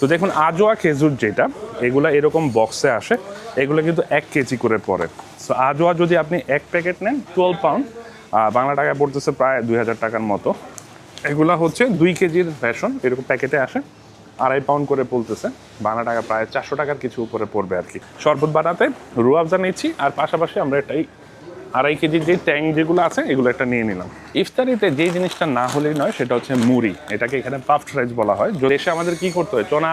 তো দেখুন, আজোয়া খেজুর যেটা, এগুলো এরকম বক্সে আসে। এগুলো কিন্তু এক কেজি করে পড়ে। সো আজোয়া যদি আপনি এক প্যাকেট নেন টুয়েলভ পাউন্ড বাংলা টাকায় পড়তেছে প্রায় দুই হাজার টাকার মতো। এগুলা হচ্ছে দুই কেজির ফ্যাশন এরকম প্যাকেটে আসে। আড়াই পাউন্ড করে পড়তেছে। বাংলা টাকা প্রায় চারশো টাকার কিছু উপরে পড়বে আর কি। শরবত বানাতে রুয়াবজা নিচ্ছি, আর পাশাপাশি আমরা এটাই আড়াই কেজির যে ট্যাং যেগুলো আছে, এগুলো একটা নিয়ে নিলাম। ইফতারিতে যে জিনিসটা না হলেই নয়, সেটা হচ্ছে মুড়ি। এটাকে এখানে পাফড রাইস বলা হয়। যদি এসে আমাদের কি করতে হয়, চনা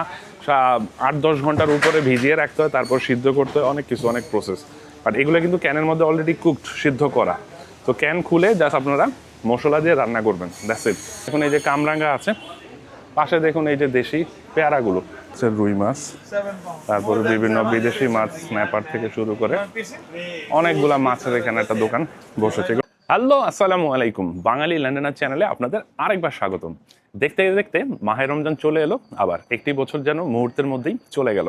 আট, দশ ঘণ্টার উপরে ভিজিয়ে রাখতে হয়, তারপর সিদ্ধ করতে হয়, অনেক কিছু, অনেক প্রসেস বাট এগুলো কিন্তু ক্যানের মধ্যে অলরেডি কুকড সিদ্ধ করা। তো ক্যান খুলে জাস্ট আপনারা মশলা দিয়ে রান্না করবেন দ্যাটস ইট এখন এই যে কামরাঙ্গা আছে পাশে দেখুন এই যে দেশি পেয়ারাগুলো। রুই মাছ তারপরে বিভিন্ন বিদেশি মাছ স্ন্যাপার থেকে শুরু করে অনেকগুলা মাছের এখানে একটা দোকান বসেছে। হ্যালো আসসালামু আলাইকুম। বাঙালি ল্যান্ডেনার চ্যানেলে আপনাদের আরেকবার স্বাগতম। দেখতে দেখতে মাহে রমজান চলে এলো, আবার একটি বছর যেন মুহূর্তের মধ্যেই চলে গেল।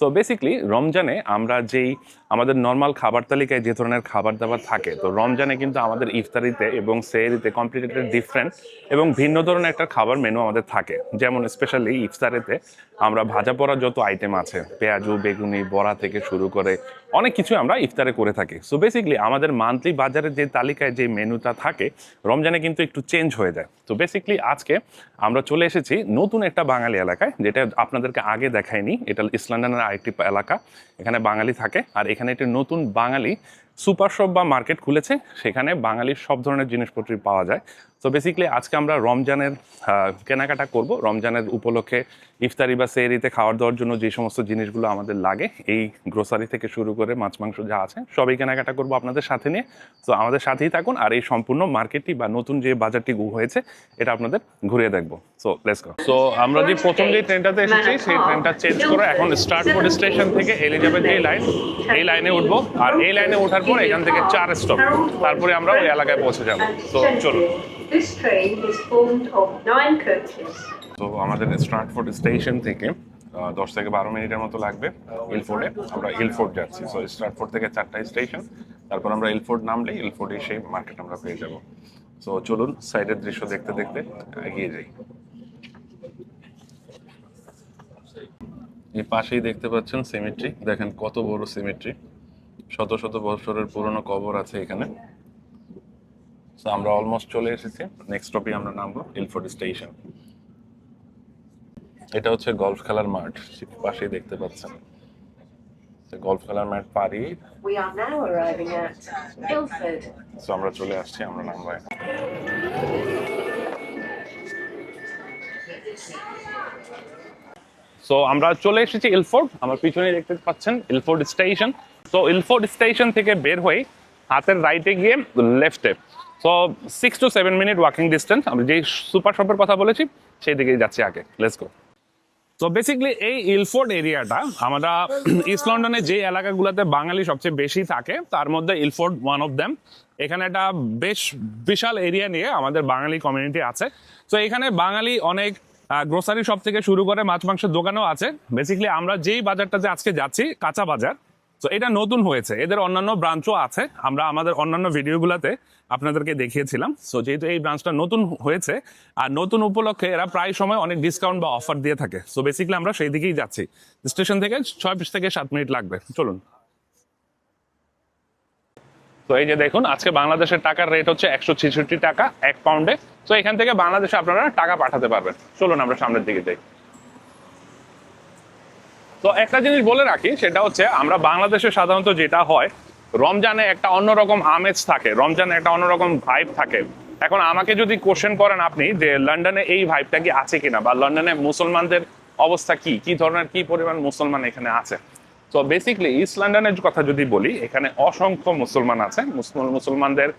তো বেসিকলি রমজানে আমরা যেই আমাদের নর্মাল খাবার তালিকায় যে ধরনের খাবার দাবার থাকে, তো রমজানে কিন্তু আমাদের ইফতারিতে এবং সেহরিতে কমপ্লিটলি ডিফারেন্ট এবং ভিন্ন ধরনের একটা খাবার মেনু আমাদের থাকে। যেমন স্পেশালি ইফতারিতে আমরা ভাজা পড়া যত আইটেম আছে, পেঁয়াজু, বেগুনি, বড়া থেকে শুরু করে অনেক কিছু আমরা ইফতারে করে থাকি। সো বেসিকলি আমাদের মান্থলি বাজারের যে তালিকায় যে মেনুটা থাকে, রমজানে কিন্তু একটু চেঞ্জ হয়ে যায়। তো বেসিকলি আজকে আমরা চলে এসেছি নতুন একটা বাঙালি এলাকায়, যেটা আপনাদেরকে আগে দেখায়নি এটা ইসলাম আরেকটি এলাকা, এখানে বাঙালি থাকে। আর এখানে একটি নতুন বাঙালি সুপার শপ বা মার্কেট খুলেছে, সেখানে বাঙালির সব ধরনের জিনিসপত্রই পাওয়া যায়। তো বেসিক্যালি আজকে আমরা রমজানের কেনাকাটা করব। রমজানের উপলক্ষে ইফতারি বা সেহরিতে খাওয়ার দাওয়ার জন্য যে সমস্ত জিনিসগুলো আমাদের লাগে, এই গ্রোসারি থেকে শুরু করে মাছ, মাংস যা আছে, সবই কেনাকাটা করব আপনাদের সাথে নিয়ে। তো আমাদের সাথেই থাকুন আর এই সম্পূর্ণ মার্কেটটি বা নতুন যে বাজারটি গু হয়েছে, এটা আপনাদের ঘুরিয়ে দেখব। সো লেটস গো সো আমরা যে প্রথম যে ট্রেনটাতে এসেছি, সেই ট্রেনটা চেঞ্জ করে এখন স্টার্টফোর্ড স্টেশন থেকে এলিজাবেথ যে লাইন এই লাইনে উঠবো। আর এই লাইনে ওঠার পর এখান থেকে চার স্টপ তারপরে আমরা ওই এলাকায় পৌঁছে যাব। তো coaches. তো আমাদের স্ট্রাটফোর্ড স্টেশন থেকে দশ থেকে বারো মিনিটের মতো লাগবে ইলফোর্ডে আমরা ইলফোর্ড যাচ্ছি। সো স্ট্রাটফোর্ড থেকে চারটা স্টেশন তারপর আমরা ইলফোর্ড নামলে ইলফোর্ডে সেই মার্কেট আমরা পেয়ে যাব। সো চলুন সাইডের দৃশ্য দেখতে দেখতে এগিয়ে যাই। এই পাশেই দেখতে পাচ্ছেন সিমেট্রি দেখেন কত বড় সিমেট্রি শত শত বছরের পুরনো কবর আছে এখানে। তো আমরা অলমোস্ট চলে এসেছি। নেক্সট স্টপে আমরা নামবো ইলফোর্ড স্টেশন এটা হচ্ছে গলফ খেলার মাঠ পাশেই দেখতে পাচ্ছেন। গলফ খেলার মাঠ পারি. তো আমরা চলে আসছি আমরা নামবো। সো আমরা চলে এসেছি ইলফোর্ড আমার পিছনে দেখতে পাচ্ছেন ইলফোর্ড স্টেশন তো ইলফোর্ড স্টেশন থেকে বের হয়ে হাতের রাইটে গিয়ে লেফটে so six to seven minute walking distance আমরা যেই সুপার শপের কথা বলেছি সেই দিকেই যাচ্ছি আগে। লেটস গো তো বেসিক্যালি এই ইলফোর্ড এরিয়াটা আমরা ইস্ট লন্ডনে যে এলাকাগুলোতে বাঙালি সবচেয়ে বেশি থাকে, তার মধ্যে ইলফোর্ড ওয়ান অফ দেম এখানে একটা বেশ বিশাল এরিয়া নিয়ে আমাদের বাঙালি কমিউনিটি আছে। তো এখানে বাঙালি অনেক গ্রোসারি শপ থেকে শুরু করে মাছ মাংসের দোকানও আছে। বেসিক্যালি আমরা যেই বাজারটাতে আজকে যাচ্ছি, কাঁচা বাজার। তো এটা নতুন হয়েছে। এদের অন্যান্য ব্রাঞ্চও আছে। আমরা আমাদের অন্যান্য ভিডিওগুলোতে আপনাদেরকে দেখিয়েছিলাম। সো যেহেতু এই ব্রাঞ্চটা নতুন হয়েছে, আর নতুন উপলক্ষে এরা প্রায় সময় অনেক ডিসকাউন্ট বা অফার দিয়ে থাকে। সো বেসিক্যালি আমরা সেই দিকেই যাচ্ছি। স্টেশন থেকে ছয় থেকে সাত মিনিট লাগবে। চলুন। তো এই যে দেখুন, আজকে বাংলাদেশের টাকার রেট হচ্ছে একশো ছেষট্টি টাকা, এক পাউন্ডে তো এখান থেকে বাংলাদেশে আপনারা টাকা পাঠাতে পারবেন। চলুন আমরা সামনের দিকে যাই। তো একটা জিনিস বলে রাখি, সেটা হচ্ছে আমরা বাংলাদেশে সাধারণত যেটা হয়, রমজানে একটা অন্যরকম আমেজ থাকে, রমজানে একটা অন্যরকম ভাইব থাকে। এখন আমাকে যদি কোশ্চেন করেন আপনি যে লন্ডনে এই ভাইবটা কি আছে কিনা, বা লন্ডনে মুসলমানদের অবস্থা কি? কি ধরনের, কি পরিমাণ মুসলমান এখানে আছে? তো বেসিকলি ইস্ট লন্ডনের কথা যদি বলি, এখানে অসংখ্য মুসলমান আছে। মুসলমান মুসলমানদের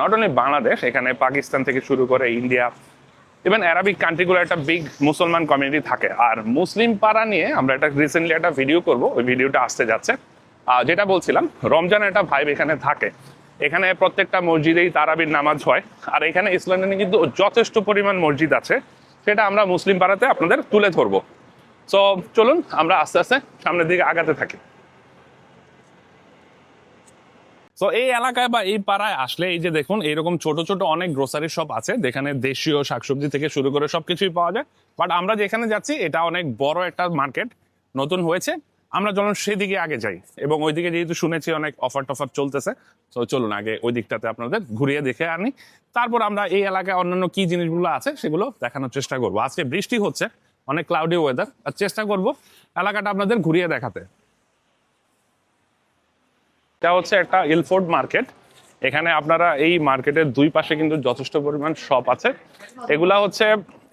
নট অনলি বাংলাদেশ এখানে পাকিস্তান থেকে শুরু করে ইন্ডিয়া ইভেন অ্যারাবিক কান্ট্রিগুলো একটা বিগ মুসলমান কমিউনিটি থাকে। আর মুসলিম পাড়া নিয়ে আমরা একটা রিসেন্টলি একটা ভিডিও করব। ওই ভিডিওটা আসতে যাচ্ছে। যেটা বলছিলাম, রমজানের একটা ভাইব এখানে থাকে। এখানে প্রত্যেকটা মসজিদেই তারাবির নামাজ হয়। আর এখানে ইসলামে কিন্তু যথেষ্ট পরিমাণ মসজিদ আছে। সেটা আমরা মুসলিম পাড়াতে আপনাদের তুলে ধরবো। সো চলুন, আমরা আস্তে আস্তে সামনের দিকে আগাতে থাকি। তো এই এলাকায় বা এই পাড়ায় আসলে এই যে দেখুন এরকম ছোট ছোট অনেক গ্রোসারি শপ আছে, যেখানে দেশীয় শাকসবজি থেকে শুরু করে সবকিছুই পাওয়া যায়। বাট আমরা যেখানে যাচ্ছি, এটা অনেক বড় একটা মার্কেট নতুন হয়েছে। আমরা চলুন সেদিকে আগে যাই। এবং ওইদিকে যেহেতু শুনেছি অনেক অফার টফার চলতেছে, তো চলুন আগে ওই দিকটাতে আপনাদের ঘুরিয়ে দেখে আনি। তারপর আমরা এই এলাকায় অন্যান্য কি জিনিসগুলো আছে, সেগুলো দেখানোর চেষ্টা করব। আজকে বৃষ্টি হচ্ছে অনেক ক্লাউডি ওয়েদার আর চেষ্টা করব এলাকাটা আপনাদের ঘুরিয়ে দেখাতে। এটা হচ্ছে একটা ইলফোর্ড মার্কেট এখানে আপনারা এই মার্কেটের দুই পাশে কিন্তু যথেষ্ট পরিমাণ শপ আছে। এগুলা হচ্ছে,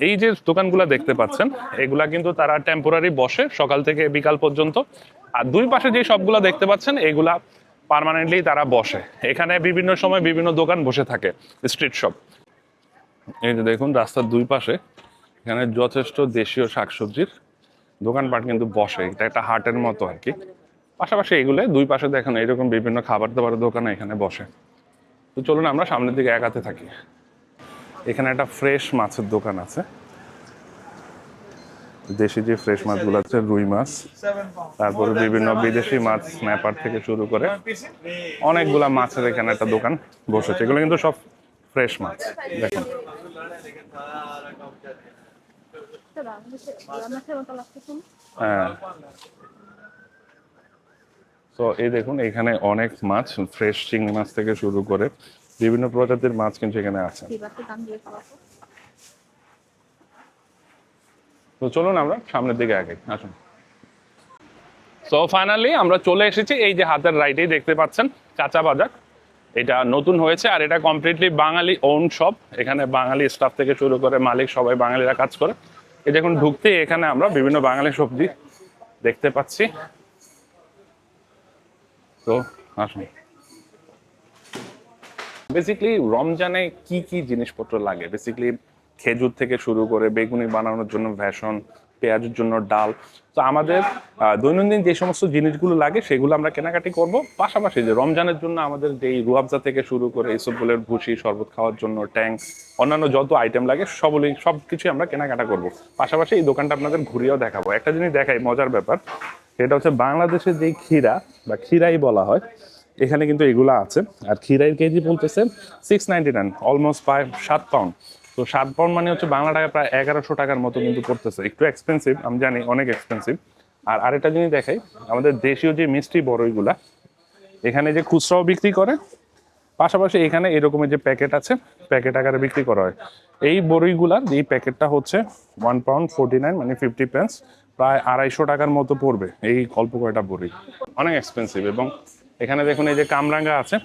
এই যে দোকানগুলো দেখতে পাচ্ছেন, এগুলা কিন্তু তারা টেম্পোরারি বসে সকাল থেকে বিকাল পর্যন্ত। আর দুই পাশে যে সবগুলো দেখতে পাচ্ছেন, এগুলা পার্মানেন্টলি তারা বসে। এখানে বিভিন্ন সময় বিভিন্ন দোকান বসে থাকে স্ট্রিট শপ এই যে দেখুন, রাস্তার দুই পাশে এখানে যথেষ্ট দেশীয় শাকসবজির দোকানপাট কিন্তু বসে। এটা একটা হাটের মতো আর কি। পাশাপাশি এগুলো দুই পাশে দেখেন এরকম বিভিন্ন খাবার দাবার দোকান এখানে বসে। তো চলুন আমরা সামনের দিকে একাতে থাকি। এখানে একটা ফ্রেশ মাছের দোকান আছে। দেশি যে ফ্রেশ মাছগুলো আছে, রুই মাছ, তারপরে বিভিন্ন বিদেশি মাছ, স্ন্যাপার থেকে শুরু করে অনেকগুলা মাছের এখানে একটা দোকান বসেছে। এগুলো কিন্তু সব ফ্রেশ মাছ, দেখুন। তো এই দেখুন, এখানে অনেক মাছ ফ্রেশ চিংড়ি মাছ থেকে শুরু করে বিভিন্ন প্রজাতির মাছ কিন্তু এখানে আছে। তো চলুন আমরা সামনের দিকে আগে, আসুন। তো ফাইনালি আমরা চলে এসেছি এই যে হাতের রাইটেই দেখতে পাচ্ছেন, কাঁচা বাজার। এটা নতুন হয়েছে আর এটা কমপ্লিটলি বাঙালি ওন শপ এখানে বাঙালি স্টাফ থেকে শুরু করে মালিক সবাই বাঙালিরা কাজ করে। এই দেখুন, ঢুকতে এখানে আমরা বিভিন্ন বাঙালি সবজি দেখতে পাচ্ছি। তো, আসুন। বেসিক্যালি রমজানে কি কি জিনিসপত্র লাগে? বেসিক্যালি খেজুর থেকে শুরু করে বেগুনি বানানোর জন্য ভ্যাসন পেঁয়াজের জন্য ডাল। তো আমাদের দৈনন্দিন যে সমস্ত জিনিসগুলো লাগে, সেগুলো আমরা কেনাকাটি করব। পাশাপাশি যে রমজানের জন্য আমাদের যেই রুয়াবজা থেকে শুরু করে এইসবগুলোর ভুসি, শরবত খাওয়ার জন্য ট্যাঙ্ক অন্যান্য যত আইটেম লাগে সবগুলোই সব কিছুই আমরা কেনাকাটা করব। পাশাপাশি এই দোকানটা আপনাদের ঘুরিয়েও দেখাবো। একটা জিনিস দেখাই, মজার ব্যাপার। সেটা হচ্ছে বাংলাদেশের যে ক্ষীরা, বা ক্ষীরাই বলা হয়, এখানে কিন্তু এগুলা আছে। আর ক্ষীরাইয়ের কেজি বলতেছে সিক্স নাইনটি নাইন অলমোস্ট প্রায় সাত পাউন্ড তো সাত পাউন্ড মানে হচ্ছে বাংলা টাকা প্রায় এগারোশো টাকার মতো কিন্তু পড়তেছে। একটু এক্সপেন্সিভ আমি জানি অনেক এক্সপেন্সিভ আর আরেকটা জিনিস দেখাই, আমাদের দেশীয় যে মিষ্টি বড়ইগুলা, এখানে যে খুচরাও বিক্রি করে, পাশাপাশি এখানে এরকমের যে প্যাকেট আছে, প্যাকেট আকারে বিক্রি করা হয়। এই বড়ইগুলার এই প্যাকেটটা হচ্ছে ওয়ান পাউন্ড ফোর্টি নাইন মানে ফিফটি পেন্স প্রায় আড়াইশো টাকার মতো পড়বে এই অল্প কয়টা বড়ি অনেক এক্সপেন্সিভ এবং এখানে দেখুন এই যে কামরাঙ্গা আছে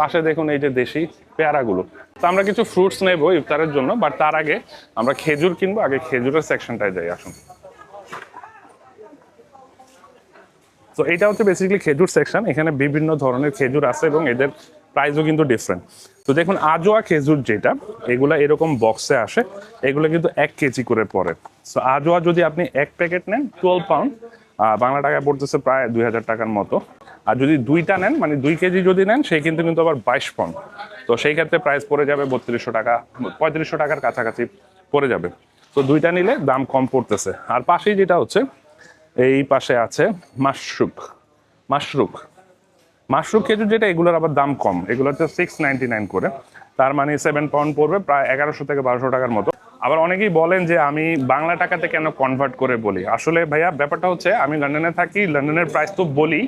পাশে দেখুন এই যে দেশি পেয়ারাগুলো। তো আমরা কিছু ফ্রুটস নেব ইফতারের জন্য বাট তার আগে আমরা খেজুর কিনবো, আগে খেজুরের সেকশনটায় যাই, আসুন। তো এটা হচ্ছে বেসিক্যালি খেজুর সেকশন এখানে বিভিন্ন ধরনের খেজুর আছে এবং এদের প্রাইসও কিন্তু ডিফারেন্ট তো দেখুন, আজোয়া খেজুর যেটা, এগুলা এরকম বক্সে আসে, এগুলো কিন্তু এক কেজি করে পড়ে। সো আজোয়া যদি আপনি এক প্যাকেট নেন টুয়েলভ পাউন্ড বাংলা টাকায় পড়তেছে প্রায় দুই হাজার টাকার মতো। আর যদি দুইটা নেন মানে দুই কেজি যদি নেন, সেই কিন্তু কিন্তু আবার বাইশ পাউন্ড। তো সেই ক্ষেত্রে প্রাইস পড়ে যাবে বত্রিশশো টাকা, পঁয়ত্রিশশো টাকার কাছাকাছি পড়ে যাবে। তো দুইটা নিলে দাম কম পড়তেছে। আর পাশেই যেটা হচ্ছে, এই পাশে আছে মাশরুক মাশরুক মাশরুক খেজুর যেটা, এগুলোর আবার দাম কম। এগুলো হচ্ছে সিক্স নাইনটি নাইন করে। তার মানে সেভেন পাউন্ড পড়বে, প্রায় এগারোশো থেকে বারোশো টাকার মতো। আবার অনেকেই বলেন যে আমি বাংলা টাকাতে কেন কনভার্ট করে বলি? আসলে ভাইয়া, ব্যাপারটা হচ্ছে আমি লন্ডনে থাকি, লন্ডনের প্রাইস তো বলি,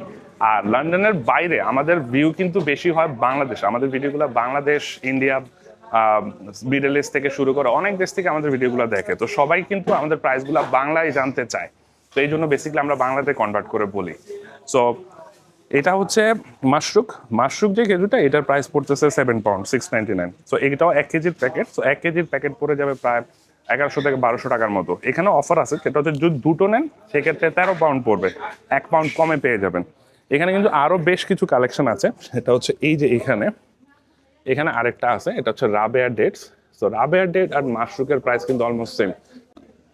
আর লন্ডনের বাইরে আমাদের ভিউ কিন্তু বেশি হয় বাংলাদেশ। আমাদের ভিডিওগুলো বাংলাদেশ ইন্ডিয়া মিডল ইস্ট থেকে শুরু করে অনেক দেশ থেকে আমাদের ভিডিওগুলো দেখে। তো সবাই কিন্তু আমাদের প্রাইসগুলো বাংলায় জানতে চায়। তো এই জন্য বেসিক্যালি আমরা বাংলাতে কনভার্ট করে বলি। সো এটা হচ্ছে মাশরুক। মাশরুক যে খেজুরটা, এটার প্রাইস পড়তেছে seven pound six ninety nine so এটাও এক কেজির প্যাকেট সো এক কেজির প্যাকেট পড়ে যাবে প্রায় এগারোশো থেকে বারোশো টাকার মতো। এখানে অফার আছে, সেটা হচ্ছে যদি দুটো নেন, সেক্ষেত্রে তেরো পাউন্ড পড়বে। এক পাউন্ড কমে পেয়ে যাবেন। এখানে কিন্তু আরও বেশ কিছু কালেকশন আছে। সেটা হচ্ছে এই যে এখানে এখানে আরেকটা আছে, এটা হচ্ছে রাবেয়ার ডেটস তো রাবেয়ার ডেট আর মাশরুকের প্রাইস কিন্তু অলমোস্ট সেম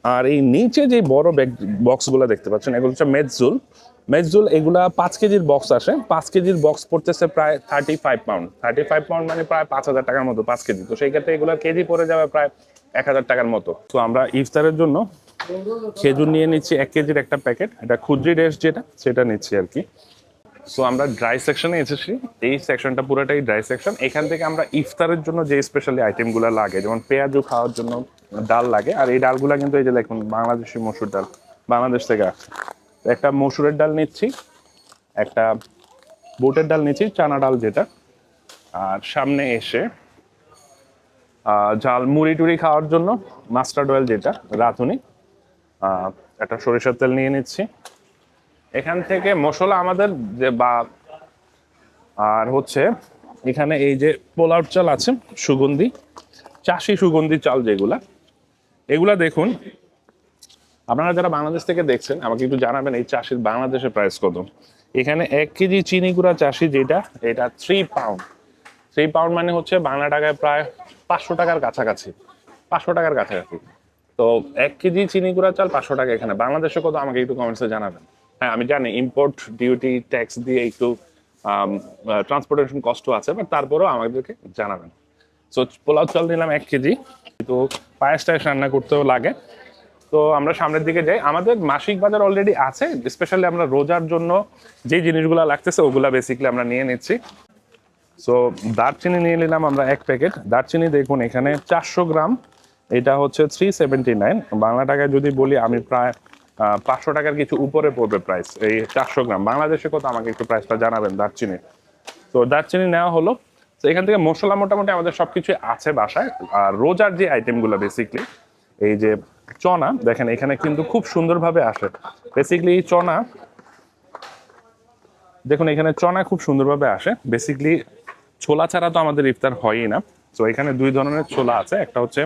আর এই নিচে যে বড় ব্যাগ বক্সগুলো দেখতে পাচ্ছেন, এগুলো হচ্ছে মেজজুল মেজজুল এগুলা পাঁচ কেজির বক্স আসে। পাঁচ কেজির বক্স পড়তেছে প্রায় thirty five pound thirty five pound মানে প্রায় পাঁচ হাজার টাকার মতো, পাঁচ কেজি। তো সেই ক্ষেত্রে এগুলো কেজি পড়ে যাবে প্রায় এক হাজার টাকার মতো। তো আমরা ইফতারের জন্য খেজুর নিয়ে নিচ্ছি এক কেজির একটা প্যাকেট। এটা খুদ্রি ডেস যেটা, সেটা নিচ্ছি আর কি। সো আমরা ড্রাই সেকশনে এসেছি। এই সেকশনটা পুরোটাই ড্রাই সেকশন এখান থেকে আমরা ইফতারের জন্য যে স্পেশালি আইটেমগুলো লাগে, যেমন পেঁয়াজু খাওয়ার জন্য ডাল লাগে। আর এই ডালগুলো কিন্তু এই যে দেখুন, বাংলাদেশি মসুর ডাল, বাংলাদেশ থেকে আসে তো একটা মসুরের ডাল নিচ্ছি, একটা বুটের ডাল নিচ্ছি, চানা ডাল যেটা। আর সামনে এসে ঝাল মুড়ি টুড়ি খাওয়ার জন্য মাস্টার্ড অয়েল যেটা, রাঁধুনি। একটা সরিষার তেল নিয়ে নিচ্ছি। এখান থেকে মশলা আমাদের যে বা, আর হচ্ছে এখানে এই যে পোলাও চাল আছে, সুগন্ধি, চাষি সুগন্ধি চাল যেগুলা, এগুলা দেখুন আপনারা যারা বাংলাদেশ থেকে দেখছেন, আমাকে একটু জানাবেন এই চাষির বাংলাদেশের প্রাইস কত। এখানে এক কেজি চিনি গুঁড়া চাষি যেটা, এটা থ্রি পাউন্ড থ্রি পাউন্ড মানে হচ্ছে বাংলা টাকায় প্রায় পাঁচশো টাকার কাছাকাছি। পাঁচশো টাকার কাছাকাছি। তো এক কেজি চিনি গুঁড়া চাল পাঁচশো টাকা এখানে। বাংলাদেশে কত, আমাকে একটু কমেন্টসে জানাবেন। হ্যাঁ আমি জানি ইম্পোর্ট ডিউটি ট্যাক্স দিয়ে একটু ট্রান্সপোর্টেশন কষ্ট আছে বাট তারপরেও আমাদেরকে জানাবেন। সো পোলাও চাল নিলাম এক কেজি। তো পায়েস টায়েস রান্না করতেও লাগে। তো আমরা সামনের দিকে যাই। আমাদের মাসিক বাজার অলরেডি আছে স্পেশালি আমরা রোজার জন্য যে জিনিসগুলো লাগতেছে ওগুলা বেসিক্যালি আমরা নিয়ে নিচ্ছি। সো দারচিনি নিয়ে নিলাম আমরা এক প্যাকেট। দারচিনি দেখুন এখানে চারশো গ্রাম, এটা হচ্ছে থ্রি সেভেন্টি নাইন বাংলা টাকায় যদি বলি আমি প্রায় পাঁচশো টাকার কিছু উপরে পড়বে প্রাইস এই চারশো গ্রাম। বাংলাদেশে কত আমাকে একটু প্রাইসটা জানাবেন দারচিনি। তো দারচিনি নেওয়া হলো। তো এখান থেকে মশলা মোটামুটি আমাদের সবকিছু আছে বাসায়। আর রোজার যে আইটেমগুলো বেসিকলি এই যে চনা, দেখেন, এখানে কিন্তু খুব সুন্দরভাবে আসে। বেসিকলি চনা, দেখুন, এখানে চনা খুব সুন্দরভাবে আসে। বেসিকলি ছোলা ছাড়া তো আমাদের ইফতার হয়ই না। তো এখানে দুই ধরনের ছোলা আছে। একটা হচ্ছে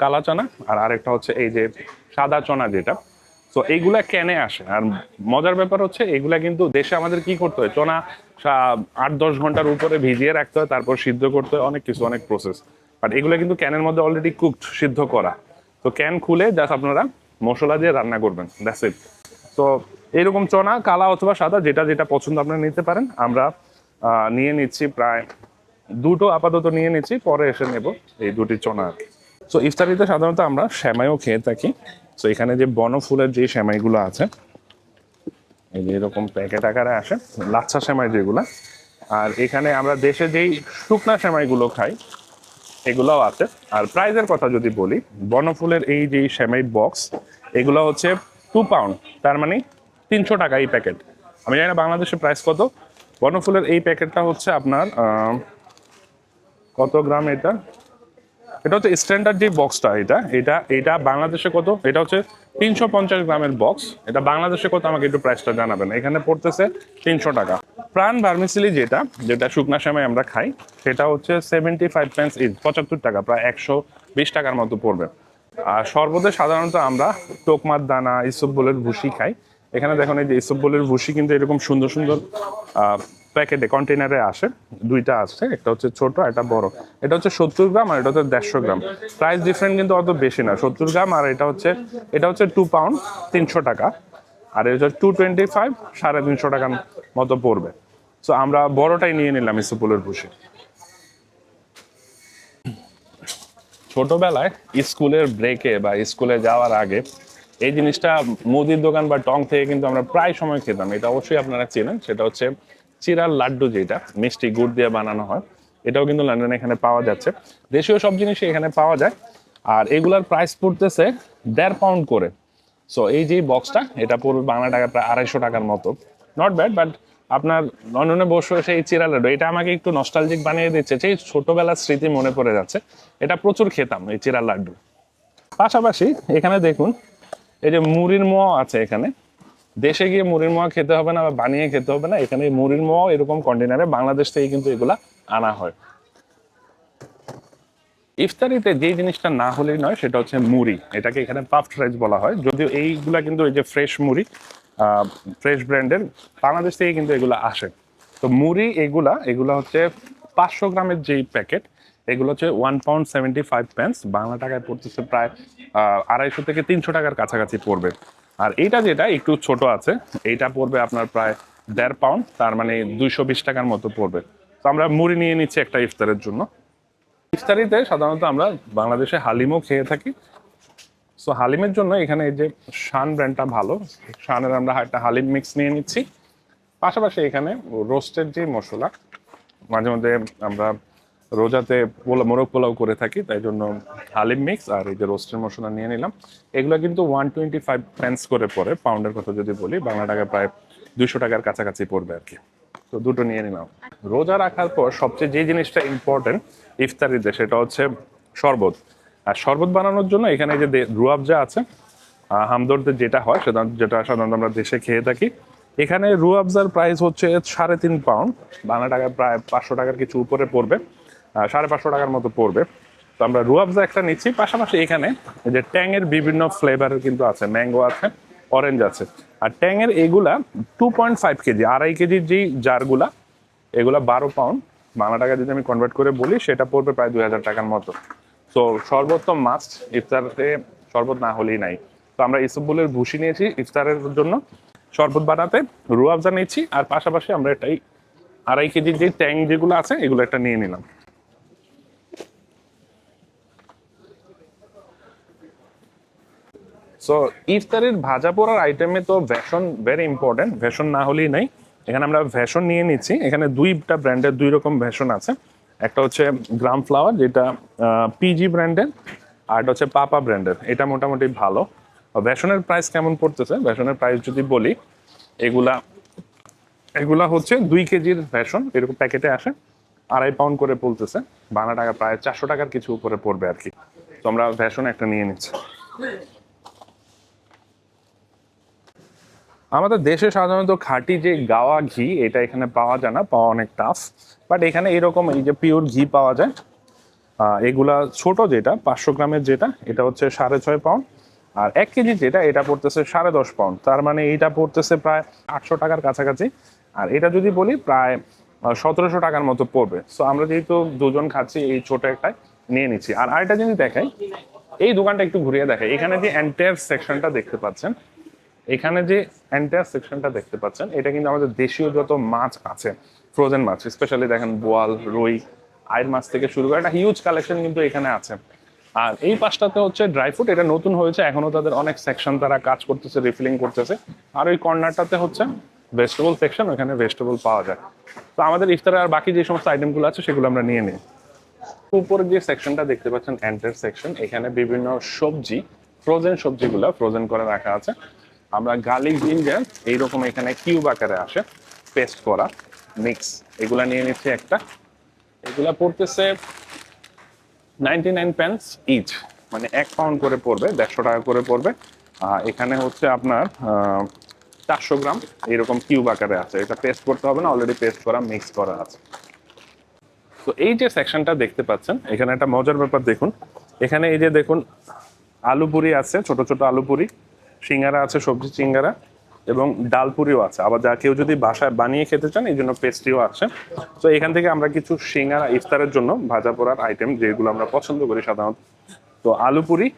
কালা চনা আর আরেকটা হচ্ছে এই যে সাদা চনা যেটা। তো এইগুলা কেনে আসে। আর মজার ব্যাপার হচ্ছে, এগুলা কিন্তু দেশে আমাদের কি করতে হয়? চনা আট, দশ ঘণ্টার উপরে ভিজিয়ে রাখতে হয়, তারপর সিদ্ধ করতে হয়, অনেক কিছু, অনেক প্রসেস বাট এগুলো কিন্তু ক্যানের মধ্যে অলরেডি কুকড সিদ্ধ করা। তো ক্যান খুলে জাস্ট আপনারা মশলা দিয়ে রান্না করবেন দ্যাটস ইট তো এরকম চনা, কালা অথবা সাদা, যেটা যেটা পছন্দ আপনারা নিতে পারেন, আমরা নিয়ে নিচ্ছি প্রায় দুটো আপাতত নিয়ে নিচ্ছি, পরে এসে নেব এই দুটি চনা সো ইফতারিতে সাধারণত আমরা শ্যামাইও খেয়ে থাকি। তো এখানে যে বনফুলের যে শ্যামাইগুলো আছে, এই যে এরকম প্যাকেট আকারে আসে, লাচ্ছা সেমাই যেগুলো, আর এখানে আমরা দেশে যেই শুকনা সেমাইগুলো খাই এগুলাও আছে। আর প্রাইজের কথা যদি বলি, বনফুলের এই যে শ্যামাই বক্স, এগুলো হচ্ছে টু পাউন্ড তার মানে তিনশো টাকা এই প্যাকেট আমি জানি না বাংলাদেশের প্রাইস কত। বনফুলের এই প্যাকেটটা হচ্ছে আপনার কত গ্রাম এটা? এটা হচ্ছে স্ট্যান্ডার্ড যে বক্সটা এটা এটা এটা বাংলাদেশে কত? এটা হচ্ছে তিনশো পঞ্চাশ গ্রামের বক্স এটা বাংলাদেশে কত আমাকে একটু প্রাইসটা জানাবেন। এখানে পড়তেছে তিনশো টাকা। প্রাণ ভার্মিসিলি যেটা যেটা শুকনা সময় আমরা খাই, সেটা হচ্ছে সেভেন্টি ফাইভ পেন্স ইজ পঁচাত্তর টাকা, প্রায় একশো বিশ টাকার মতো পড়বে। আর সর্বদে সাধারণত আমরা টোকমার দানা ইসববলের ভুসি খাই। এখানে দেখুন এই যে ইসববলের ভুসি কিন্তু এরকম সুন্দর সুন্দর প্যাকেটে কন্টেনারে আসে, দুইটা আছে, একটা হচ্ছে ছোট একটা বড়। এটা হচ্ছে সত্তর গ্রাম আর এটা হচ্ছে দেড়শো গ্রাম। প্রাইস ডিফারেন্ট কিন্তু অত বেশি না, সত্তর গ্রাম আর এটা হচ্ছে এটা হচ্ছে টু পাউন্ড তিনশো টাকা। আর এটা হচ্ছে টু টোয়েন্টি ফাইভ সাড়ে তিনশো টাকার মতো পড়বে। সো আমরা বড়টাই নিয়ে নিলাম ইসববলের ভুসি ছোটবেলায় স্কুলের ব্রেকে বা স্কুলে যাওয়ার আগে এই জিনিসটা মুদির দোকান বা টং থেকে কিন্তু আমরা প্রায় সময় খেতাম। এটা অবশ্যই আপনারা চেনেন, সেটা হচ্ছে চিরার লাড্ডু যেটা, মিষ্টি, গুড় দিয়ে বানানো হয়, এটাও কিন্তু লন্ডনে এখানে পাওয়া যাচ্ছে। দেশীয় সব জিনিসই এখানে পাওয়া যায়। আর এগুলার প্রাইস পড়তেছে দেড় পাউন্ড করে। সো এই যে বক্সটা এটা পড়বে বাংলা টাকা প্রায় আড়াইশো টাকার মতো। নট ব্যাড বাট আপনার লন্ডনে বসে সেই চিরা লাড্ডু, এটা আমাকে একটু নস্টালজিক বানিয়ে দিচ্ছে। সেই ছোটবেলার স্মৃতি মনে পড়ে যাচ্ছে। এটা প্রচুর খেতাম, এই চিরা লাড্ডু। পাশাপাশি এখানে দেখুন, এই যে মুড়ির মোয়া আছে এখানে। দেশে গিয়ে মুড়ির মোয়া খেতে হবে না বা বানিয়ে খেতে হবে না, এখানে মুড়ির মোয়া এরকম কন্টেনারে বাংলাদেশ থেকে কিন্তু এগুলা আনা হয়। ইফতারিতে যে জিনিসটা না হলেই নয়, সেটা হচ্ছে মুড়ি। এটাকে এখানে পাফড রাইস বলা হয়। যদিও এইগুলা কিন্তু এই যে ফ্রেশ মুড়ি ফ্রেশ ব্র্যান্ডের বাংলাদেশ থেকে কিন্তু এগুলো আসে। তো মুড়ি এগুলা এগুলা হচ্ছে পাঁচশো গ্রামের যেই প্যাকেট, এগুলো হচ্ছে one pound seventy five pence Bangla টাকায় পড়তেছে প্রায় আড়াইশো থেকে তিনশো টাকার কাছাকাছি পড়বে। আর এইটা যেটা একটু ছোট আছে, এইটা পড়বে আপনার প্রায় দেড় পাউন্ড, তার মানে দুইশো বিশ টাকার মতো পড়বে। তো আমরা মুড়ি নিয়ে নিচ্ছি একটা ইফতারের জন্য। ইফতারিতে সাধারণত আমরা বাংলাদেশে হালিমও খেয়ে থাকি। সো হালিমের জন্য এখানে এই যে শান ব্র্যান্ডটা ভালো, শানের আমরা একটা হালিম মিক্স নিয়ে নিচ্ছি। পাশাপাশি এখানে রোস্টের যে মশলা, মাঝে মধ্যে আমরা রোজাতে পোলা মোরগ পোলাও করে থাকি, তাই জন্য হালিম মিক্স আর এই যে রোস্টের মশলা নিয়ে নিলাম। এগুলো কিন্তু ওয়ান টোয়েন্টি ফাইভ পেন্স করে পড়ে পাউন্ডের কথা যদি বলি, বাংলা টাকায় প্রায় দুশো টাকার কাছাকাছি পড়বে আর কি। তো দুটো নিয়ে নিলাম। রোজা রাখার পর সবচেয়ে যে জিনিসটা ইম্পর্টেন্ট ইফতারিতে, সেটা হচ্ছে শরবত। আর শরবত বানানোর জন্য এখানে যে রুয়াবজা আছে হামদর্দের যেটা হয়, সেটা যেটা সাধারণত আমরা দেশে খেয়ে থাকি, এখানে রুয়াবজার প্রাইস হচ্ছে সাড়ে তিন পাউন্ড বাংলা টাকায় প্রায় পাঁচশো টাকার কিছু উপরে পড়বে। সাড়ে পাঁচশো টাকার মতো পড়বে। তো আমরা রুয়াবজা একটা নিচ্ছি, পাশাপাশি এখানে যে ট্যাংয়ের বিভিন্ন ফ্লেভারের কিন্তু আছে ম্যাঙ্গো আছে অরেঞ্জ আছে। আর ট্যাংয়ের এগুলা টু পয়েন্ট ফাইভ কেজি, আড়াই কেজির যেই জারগুলা, এগুলা বারো পাউন্ড বাংলা টাকা যদি আমি কনভার্ট করে বলি, সেটা পড়বে প্রায় দুই হাজার টাকার মতো। তো শরবত তো মাস্ট ইফতারে শরবত না হলেই নাই। তো আমরা ইসবুলের ভুসি নিয়েছি ইফতারের জন্য। শরবত বানাতে রুয়াবজা নিয়েছি আর পাশাপাশি আমরা এটাই আড়াই কেজির যে ট্যাং যেগুলো আছে, এগুলো একটা নিয়ে নিলাম। সো ইফতারের ভাজা পোড়ার আইটেমে তো ভ্যাশন ভেরি ইম্পর্টেন্ট ভ্যাশন না হলেই নাই। এখানে আমরা ভ্যাশন নিয়ে নিচ্ছি। এখানে দুইটা ব্র্যান্ডের দুই রকম ভ্যাশন আছে। একটা হচ্ছে গ্রাম ফ্লাওয়ার, যেটা পিজি ব্র্যান্ডের আর এটা হচ্ছে পাপা ব্র্যান্ডের এটা মোটামুটি ভালো। ভ্যাশনের প্রাইস কেমন পড়তেছে? ভ্যাশনের প্রাইস যদি বলি, এগুলা এগুলা হচ্ছে দুই কেজির ভ্যাশন এরকম প্যাকেটে আসে। আড়াই পাউন্ড করে পড়তেছে। বাংলা টাকা প্রায় চারশো টাকার কিছু উপরে পড়বে আর কি। তো আমরা ভ্যাশন একটা নিয়ে নিচ্ছি। আমাদের দেশে সাধারণত খাঁটি যে গাওয়া ঘি, এটা এখানে পাওয়া যায় না, পাওয়া অনেক টাফ বাট এখানে এরকম এই যে পিওর ঘি পাওয়া যায়। এগুলা ছোট যেটা, পাঁচশো গ্রামের যেটা, এটা হচ্ছে সাড়ে ছয় পাউন্ড আর এক কেজি যেটা, এটা পড়তেছে সাড়ে দশ পাউন্ড তার মানে এইটা পড়তেছে প্রায় আটশো টাকার কাছাকাছি, আর এটা যদি বলি প্রায় সতেরোশো টাকার মতো পড়বে। সো আমরা যেহেতু দুজন খাচ্ছি, এই ছোট একটাই নিয়ে নিচ্ছি। আর আরেকটা জিনিস দেখাই, এই দোকানটা একটু ঘুরিয়ে দেখাই। এখানে যে এন্টায়ার সেকশনটা দেখতে পাচ্ছেন এখানে যে এন্টায়ার সেকশনটা দেখতে পাচ্ছেন, এটা কিন্তু আমাদের দেশীয় যত মাছ আছে ফ্রোজেন মাছ স্পেশালি দেখেন বোয়াল, রুই আয়ের মাছ থেকে শুরু করে একটা হিউজ কালেকশন কিন্তু এখানে আছে। আর এই পাশটাতে হচ্ছে ড্রাই ফ্রুট এটা নতুন হয়েছে এখনও তাদের অনেক সেকশন তারা কাজ করতেছে রিফিলিং করতেছে। আর ওই কর্নারটাতে হচ্ছে ভেজিটেবল সেকশন ওখানে ভেজিটেবল পাওয়া যায়। তো আমাদের ইফতারে আর বাকি যে সমস্ত আইটেমগুলো আছে, সেগুলো আমরা নিয়ে নিই। উপরে যে সেকশনটা দেখতে পাচ্ছেন এন্টার সেকশন এখানে বিভিন্ন সবজি ফ্রোজেন সবজিগুলো ফ্রোজেন করে রাখা আছে। আমরা গার্লিক জিঞ্জার এইরকম এখানে কিউব আকারে আসে পেস্ট করা মিক্স এগুলা নিয়ে নিচ্ছি একটা। এগুলা পড়তেছে নাইনটি নাইন পেন্স ইচ মানে এক পাউন্ড করে পড়বে, দেড়শো টাকা করে পড়বে। এখানে হচ্ছে আপনার চারশো গ্রাম এরকম কিউব আকারে আছে। এটা পেস্ট করতে হবে না অলরেডি পেস্ট করা মিক্স করা আছে। তো এই যে সেকশনটা দেখতে পাচ্ছেন, এখানে একটা মজার ব্যাপার দেখুন। এখানে এই যে দেখুন আলু পুরি আছে, ছোট ছোট আলু পুরি সিঙ্গারা আছে, সবজি সিঙ্গারা এবং ডালপুরিও আছে। আবার যা কেউ যদি বাসায় বানিয়ে খেতে চান, এই জন্য পেস্ট্রিও আছে। তো এখান থেকে আমরা কিছু সিঙ্গারা ইফতারের জন্য ভাজা পোড়ার আইটেম যেগুলো আমরা পছন্দ করি সাধারণত। তো আলু পুরি,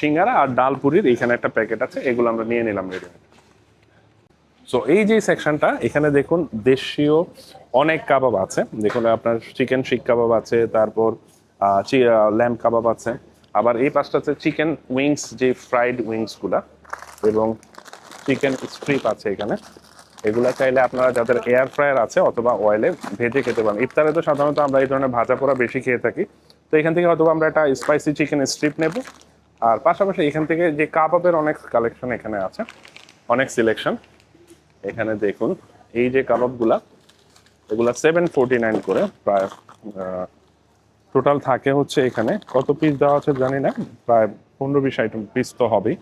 সিঙ্গারা আর ডাল পুরির এখানে একটা প্যাকেট আছে, এগুলো আমরা নিয়ে নিলাম রেডিমেড সো এই যে সেকশনটা এখানে দেখুন দেশীয় অনেক কাবাব আছে। দেখুন আপনার চিকেন শিক কাবাব আছে, তারপর ল্যাম্প কাবাব আছে। আবার এই পাশটাতে চিকেন উইংস যে ফ্রাইড উইংসগুলা এবং চিকেন স্ট্রিপ আছে এখানে। এগুলো চাইলে আপনারা যাদের এয়ার ফ্রায়ার আছে অথবা অয়েলে ভেজে খেতে পারেন। ইফতারে তো সাধারণত আমরা এই ধরনের ভাজা পোড়া বেশি খেয়ে থাকি। তো এখান থেকে হয়তো আমরা একটা স্পাইসি চিকেন স্ট্রিপ নেব। আর পাশাপাশি এখান থেকে যে কাবাবের অনেক কালেকশন এখানে আছে, অনেক সিলেকশন এখানে দেখুন, এই যে কাবাবগুলা, এগুলা সেভেন ফোরটি নাইন করে প্রায় টোটাল থাকে হচ্ছে এখানে। কত পিস দেওয়া আছে জানি না, প্রায় পনেরো বিশ আইটেম পিস তো হবেই।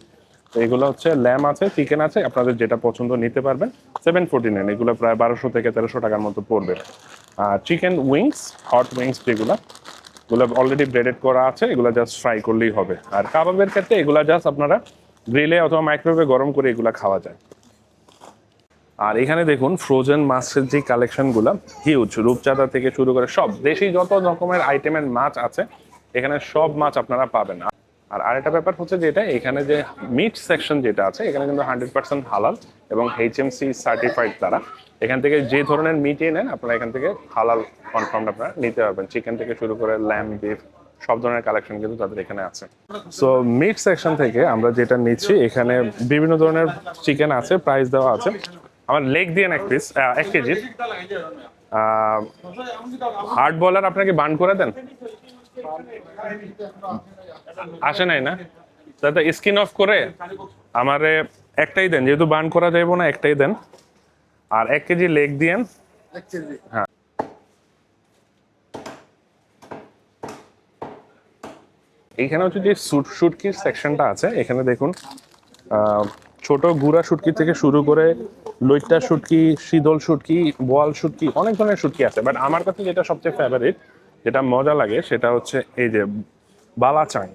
তো এগুলো হচ্ছে ল্যাম আছে, চিকেন আছে, আপনাদের যেটা পছন্দ নিতে পারবেন। সেভেন ফোরটি নাইন এগুলো প্রায় বারোশো থেকে তেরোশো টাকার মতো পড়বে। আর চিকেন উইংস হট উইংস যেগুলো, এগুলো অলরেডি ব্রেডেড করা আছে, এগুলো জাস্ট ফ্রাই করলেই হবে। আর কাবাবের ক্ষেত্রে এগুলো জাস্ট আপনারা গ্রিলে অথবা মাইক্রোওয়েভে গরম করে এগুলো খাওয়া যায়। আর এখানে দেখুন ফ্রোজেন মাছের যে কালেকশনগুলো হিউজ রূপচাঁদা থেকে শুরু করে সব, দেশি যত রকমের আইটেমের মাছ আছে, এখানে সব মাছ আপনারা পাবেন। আর আরেকটা ব্যাপার হচ্ছে যেটা, এখানে যে মিট সেকশন যেটা আছে, এখানে কিন্তু হান্ড্রেড পার্সেন্ট হালাল এবং এইচএমসি সার্টিফাইড তারা। এখান থেকে যে ধরনের মিটই নেন, আপনারা এখান থেকে হালাল কনফার্ম আপনারা নিতে পারবেন। চিকেন থেকে শুরু করে ল্যাম বিফ সব ধরনের কালেকশন কিন্তু তাদের এখানে আছে। সো মিট সেকশন থেকে আমরা যেটা নিচ্ছি, এখানে বিভিন্ন ধরনের চিকেন আছে প্রাইস দেওয়া আছে। আমার লেগ দিয়ে এক পিস এক কেজির। হার্ড বলার আপনাকে বান করে দেন? আসে নাই না? দাদা স্কিন অফ করে আমারে একটাই দেন যেহেতু বান করা যাইব না একটাই দেন। আর এক কেজি লেগ দিয়েন। হ্যাঁ। এইখানে হচ্ছে যে শুটকির সেকশনটা আছে। এখানে দেখুন আহ, ছোট গুড়া শুটকি থেকে শুরু করে লইট্টা শুটকি শীতল শুটকি বোয়াল শুটকি অনেক ধরনের শুটকি আছে। বাট আমার কাছে যেটা সবচেয়ে ফেভারিট যেটা মজা লাগে সেটা হচ্ছে এই যে বালাচাং।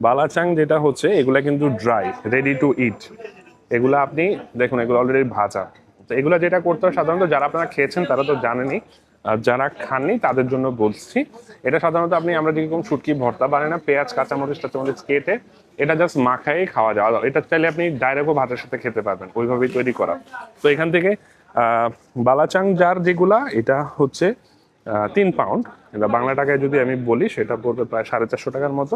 বালাচাং যেটা হচ্ছে, এগুলা কিন্তু ড্রাই রেডি টু ইট এগুলা আপনি, দেখুন, এগুলো অলরেডি ভাজা। তো এগুলো যেটা করতে হয় সাধারণত, যারা আপনারা খেয়েছেন, তারা তো জানেনই। আর যারা খাননি, তাদের জন্য বলছি, এটা সাধারণত আপনি, আমরা যেরকম শুটকি, ভর্তা বানাই না, পেঁয়াজ, কাঁচামরিচ টাচামরিচ কেটে, এটা জাস্ট মাখাই খাওয়া যাওয়া এটা চাইলে আপনি ডাইরেক্টও ভাতের সাথে খেতে পারবেন, ওইভাবেই তৈরি করা। তো এখান থেকে বালাচাং যার যেগুলা, এটা হচ্ছে তিন পাউন্ড এটা বাংলা টাকায় যদি আমি বলি, সেটা পড়বে প্রায় সাড়ে চারশো টাকার মতো।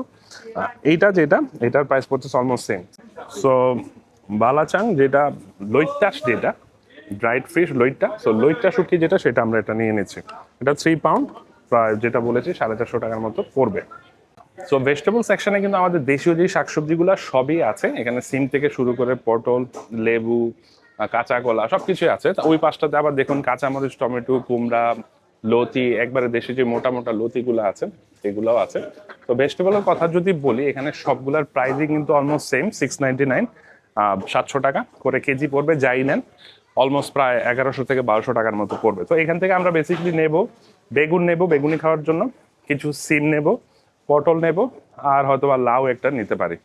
এইটা যেটা, এটার প্রাইস পড়ছে অলমোস্ট সেম সো বালাচাং যেটা লইট্টাস যেটা ড্রাইড ফিশ লইট্টা। সো লইট্টা শুটকি যেটা, সেটা আমরা এটা নিয়ে নিচ্ছি এটা থ্রি পাউন্ড প্রায় যেটা বলেছি, সাড়ে চারশো টাকার মতো পড়বে। সো ভেজিটেবল সেকশনে কিন্তু আমাদের দেশীয় যে শাকসবজিগুলো সবই আছে। এখানে সিম থেকে শুরু করে পটল, লেবু কাঁচা কলা সব কিছুই আছে ওই পাশটাতে আবার দেখুন কাঁচামরিচ, টমেটো, কুমড়া লতি, একবারে দেশে যে মোটা মোটা লতিগুলো আছে, এগুলোও আছে। তো ভেজিটেবলের কথা যদি বলি, এখানে সবগুলোর প্রাইসই কিন্তু almost same six ninety nine সাতশো টাকা করে কেজি পড়বে, যাই নেন অলমোস্ট প্রায় এগারোশো থেকে বারোশো টাকার মতো পড়বে। তো এখান থেকে আমরা বেসিকলি নেব, বেগুন নেব, বেগুনি খাওয়ার জন্য, কিছু সিম নেব, পটল নেব, আর হয়তো বা লাউ একটা নিতে পারি।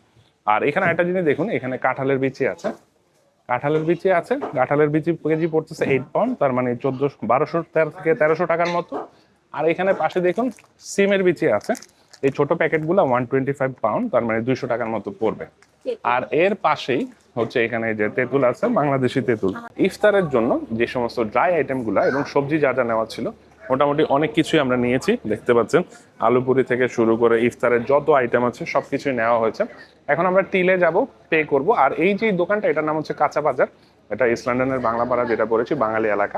আর এখানে একটা জিনিস দেখুন, এখানে কাঁঠালের বিচি আছে। কাঁঠালের বিচি আছে। কাঁঠালের বিচি কেজি পড়তেছে এইট পাউন্ড তার মানে চোদ্দশো, বারোশো, তেরো থেকে তেরোশো টাকার মতো। আর এখানে পাশে দেখুন, সিমের বিচি আছে। এই ছোট প্যাকেটগুলো ওয়ান টোয়েন্টি ফাইভ পাউন্ড তার মানে দুইশো টাকার মতো পড়বে। আর এর পাশেই হচ্ছে এখানে যে তেঁতুল আছে, বাংলাদেশি তেঁতুল। ইফতারের জন্য যে সমস্ত ড্রাই আইটেমগুলো এবং সবজি যা যা নেওয়া ছিল মোটামুটি অনেক কিছুই আমরা নিয়েছি, দেখতে পাচ্ছেন। আলু পুরি থেকে শুরু করে ইফতারের যত আইটেম আছে সব কিছুই নেওয়া হয়েছে। এখন আমরা টিলে যাব পে করব। আর এই যে দোকানটা, এটার নাম হচ্ছে কাঁচা বাজার। এটা ইস্ট লন্ডনের বাংলা পাড়া, যেটা পড়েছি, বাঙালি এলাকা।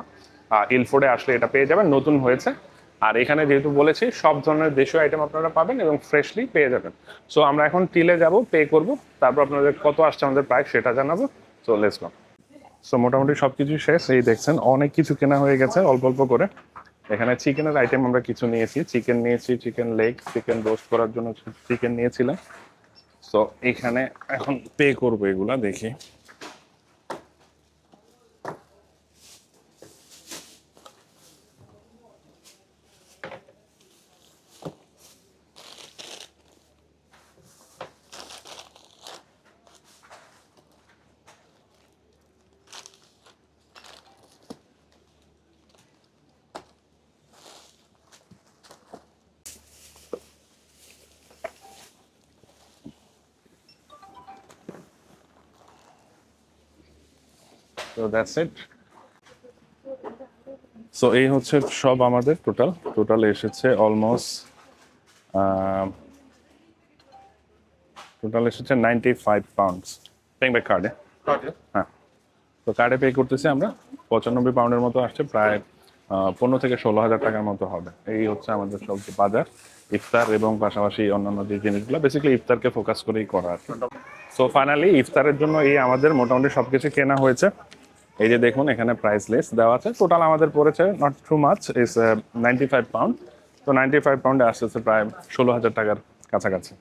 ইলফোর্ডে আসলে এটা পেয়ে যাবেন, নতুন হয়েছে। আর এখানে যেহেতু বলেছি, সব ধরনের দেশীয় আইটেম আপনারা পাবেন এবং ফ্রেশলি পেয়ে যাবেন। সো আমরা এখন টিলে যাব পে করব। তারপর আপনাদের কত আসছে আমাদের প্রাইস সেটা জানাব। সো লেটস গো সো মোটামুটি সব কিছু শেষ। এই দেখছেন, অনেক কিছু কেনা হয়ে গেছে, অল্প অল্প করে। এখানে চিকেনের আইটেম আমরা কিছু নিয়েছি। চিকেন নিয়েছি চিকেন লেগ চিকেন রোস্ট করার জন্য চিকেন নিয়েছিলাম। সো এখানে এখন পে করব এগুলা, দেখি। তো দ্যাটস ইট সো এই হচ্ছে সব আমাদের টোটাল টোটাল এসেছে অলমোস্ট টোটাল এসেছে নাইনটি ফাইভ পাউন্ডস পেং ব্যাক কার্ডে হ্যাঁ। তো কার্ডে পে করতেছি আমরা পঁচানব্বই পাউন্ডের মতো আসছে প্রায় পনেরো থেকে ষোলো হাজার টাকার মতো হবে। এই হচ্ছে আমাদের সব বাজার ইফতার এবং পাশাপাশি অন্যান্য যে জিনিসগুলো বেসিক্যালি ইফতারকে ফোকাস করেই করা আর সো ফাইনালি ইফতারের জন্য এই আমাদের মোটামুটি সব কিছু কেনা হয়েছে। এই যে দেখুন, এখানে প্রাইস লিস দেওয়া আছে। টোটাল আমাদের পড়েছে not too much is ninety five pound তো নাইনটি ফাইভ পাউন্ডে আসতেছে প্রায় ষোলো হাজার টাকার কাছাকাছি।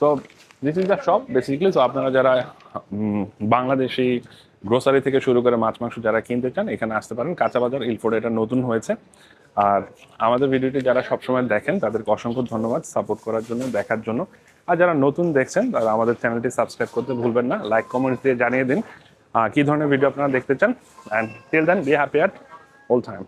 তো this is the shop basically তো আপনারা যারা বাংলাদেশি গ্রোসারি থেকে শুরু করে মাছ মাংস যারা কিনতে চান, এখানে আসতে পারেন। কাঁচা বাজার ইলফোর্ডে এটা নতুন হয়েছে। আর আমাদের ভিডিওটি যারা সবসময় দেখেন, তাদেরকে অসংখ্য ধন্যবাদ সাপোর্ট করার জন্য, দেখার জন্য। আর যারা নতুন দেখছেন, তারা আমাদের চ্যানেলটি সাবস্ক্রাইব করতে ভুলবেন না। লাইক কমেন্টস দিয়ে জানিয়ে দিন। কি ধরনের ভিডিও আপনারা দেখতে চান? And till then be happy at all time